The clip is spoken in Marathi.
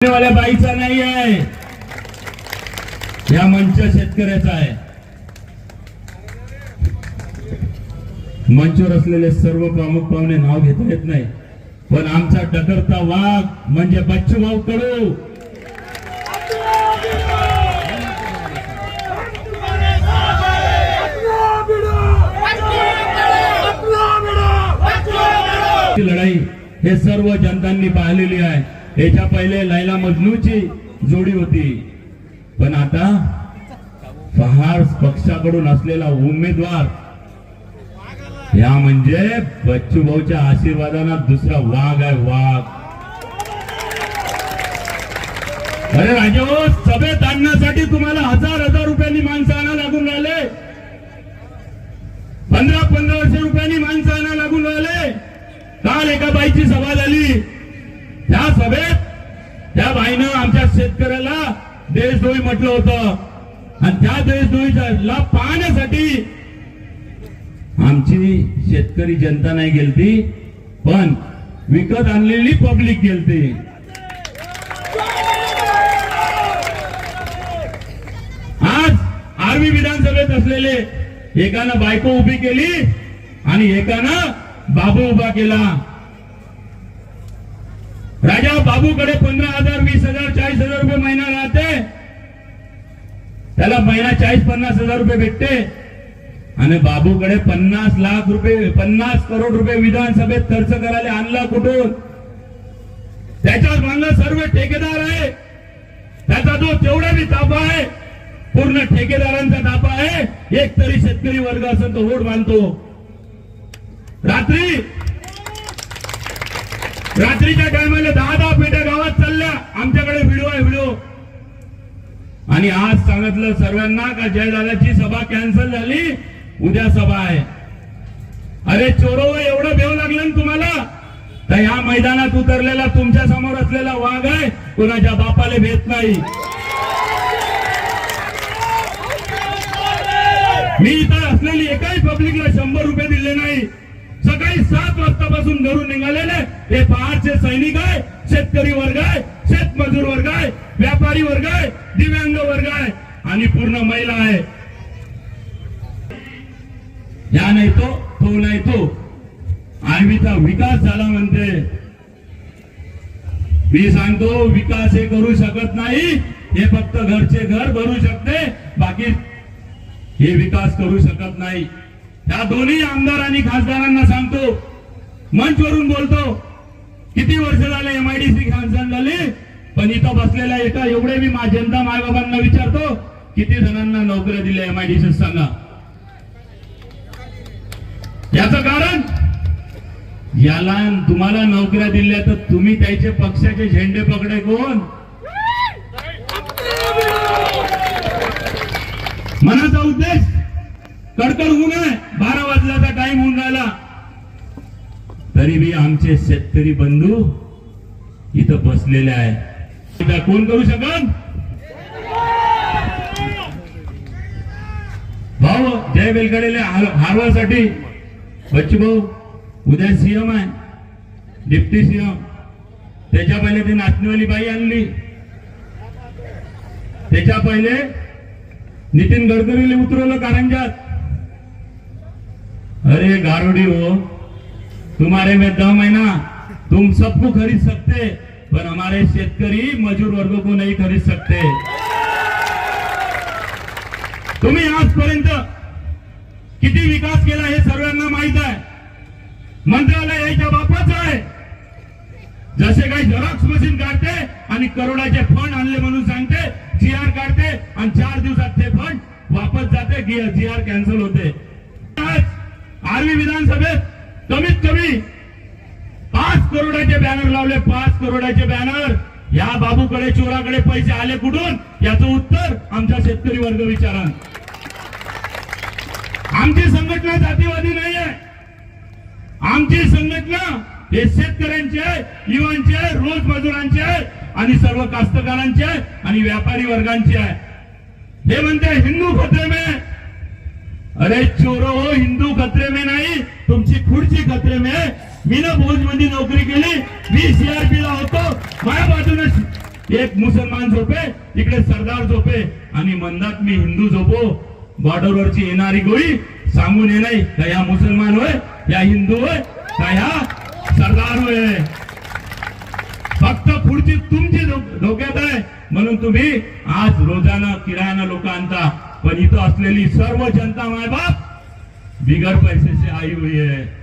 वाल्या बाईचा नाही आहे. या मंच शेतकऱ्याचा आहे. मंचवर असलेले सर्व प्रमुख पाहुणे नाव घेता येत नाही. पण आमचा डकरता वाघ म्हणजे बच्चू भाऊ कडू. लढाई हे सर्व जनतांनी पाहिलेली आहे. याच्या पहिले लैला मजनूची जोडी होती. पण आता पहाड पक्षाकडून असलेला उमेदवार या म्हणजे बच्चू भाऊच्या आशीर्वादाना दुसरा वाघ आहे वाघ. अरे राजे हो, सभेत आणण्यासाठी तुम्हाला हजार हजार रुपयांनी माणसं आणा लागून राहिले. पंधरा पंधराशे रुपयांनी माणसं आणा लागून राहिले. काल एका बाईची सभा झाली. त्या सभेत त्या बाईनं आमच्या शेतकऱ्याला देशद्रोही म्हटलं होतं. आणि त्या देशद्रोहीला पाहण्यासाठी आमची शेतकरी जनता नाही गेलती पण विकत आणलेली पब्लिक गेलती. आज आर्मी विधानसभेत असलेले एकानं बायको उभी केली आणि एकानं बाबू उभा केला. राजा बाबूकडे पंधरा हजार वीस हजार चाळीस हजार रुपये महिना राहते. त्याला महिना चाळीस पन्नास हजार रुपये भेटते. आणि बाबूकडे पन्नास लाख रुपये पन्नास करोड रुपये विधानसभेत खर्च करायला आणला कुठून? त्याच्याच मागला सर्व ठेकेदार आहे. त्याचा जो तेवढा बी ताफा आहे पूर्ण ठेकेदारांचा ताफा आहे. एक तरी शेतकरी वर्ग असेल तो होड बांधतो रात्री रात्रीच्या टायमाला दहा दहा पेट्या गावात चालल्या. आमच्याकडे व्हिडिओ आहे व्हिडिओ. आणि आज सांगितलं सर्वांना का जयदादाची सभा कॅन्सल झाली? उद्या सभा आहे. अरे चोरो एवढं भेव लागलं ना तुम्हाला? तर या मैदानात उतरलेला तुमच्यासमोर असलेला वाघ आहे कोणाच्या बापाले भेट नाही. मी इथं असलेली एकाही पब्लिकला शंभर रुपये दिले नाही. सकाळी सात वाजतापासून घरून निघालेले हे पहाडचे सैनिक आहे शेतकरी वर्ग आहे शेतमजूर वर्ग आहे व्यापारी वर्ग आहे दिव्यांग वर्ग आहे आणि पूर्ण महिला आहे. या नाही तो तो नाही तो. आर्मीचा विकास झाला म्हणते. मी सांगतो विकास हे करू शकत नाही हे फक्त घरचे घर भरू शकते बाकी हे विकास करू शकत नाही. त्या दोन्ही आमदार आणि खासदारांना सांगतो मंचवरून बोलतो. किती वर्ष झाले एमआयडीसी खानदान झाले? पण इथं बसलेल्या एका एवढे मी मा जनता मायबाबांना विचारतो किती जणांना नोकऱ्या दिल्या एमआयडीसी सांगा याचं कारण? याला तुम्हाला नोकऱ्या दिल्या तर तुम्ही त्याचे पक्षाचे झेंडे पकडे कोण? मनाचा उद्देश? कडकड ऊन आहे. बारा वाजल्याचा टाइम होऊन राहिला. तरी बी आमचे शेतकरी बंधू इथं बसलेले आहे कोण करू शकत भाऊ जय बेलकडेले हारवासाठी. बच्चू भाऊ उद्या सीएम आहे. Deputy CM. त्याच्या पहिले ती नाचणीवाली बाई आणली. त्याच्या पहिले नितीन गडकरीने उतरवलं कारंजात अरे गारुडी हो तुम्हारे में दम है ना? तुम सबको खरीद सकते पर हमारे शेतकरी मजूर वर्ग को नहीं खरीद सकते। तुम्ही आजपर्यंत किती विकास केला हे सर्वांना माहीत आहे मंत्रालय याच्या बापाच आहे जसे काही झेरॉक्स मशीन काढते आणि करोडाचे फंड आणले म्हणून सांगते जी आर काढते आणि चार दिवसात ते फंड वापस जाते जी आर कॅन्सल होते। आज आर्वी विधानसभेत कमीत कमी पाच करोडाचे बॅनर लावले पाच करोडाचे बॅनर या बाबूकडे चोराकडे पैसे आले कुठून? याचं उत्तर आमच्या शेतकरी वर्ग विचारा आमची संघटना जातीवादी नाही आहे आमची संघटना हे शेतकऱ्यांची आहे युवांची आहे रोज मजुरांची आहे आणि सर्व कास्तकारांची आहे आणि व्यापारी वर्गांची आहे. हे म्हणते हिंदू खतरे में अरे चोरो हो हिंदू खतरे में नाही. तुमची खुर्ची खत्रे में मी ना भोजमध्ये नोकरी केली. मी सीआरपी ला होतो. माझ्या बाजूने एक मुसलमान झोपे तिकडे सरदार झोपे. आणि म्हणतात मी हिंदू झोपो. बॉर्डरवरची येणारी गोळी सांगून ये नाही का या मुसलमान होय या हिंदू होय का ह्या सरदार होय? फक्त पुढची तुमची धोक्यात आहे. म्हणून तुम्ही आज रोजाना किरायाना लोक आणता. पण इथं असलेली सर्व जनता मायबाप बिगर पैशाची आई हुई है।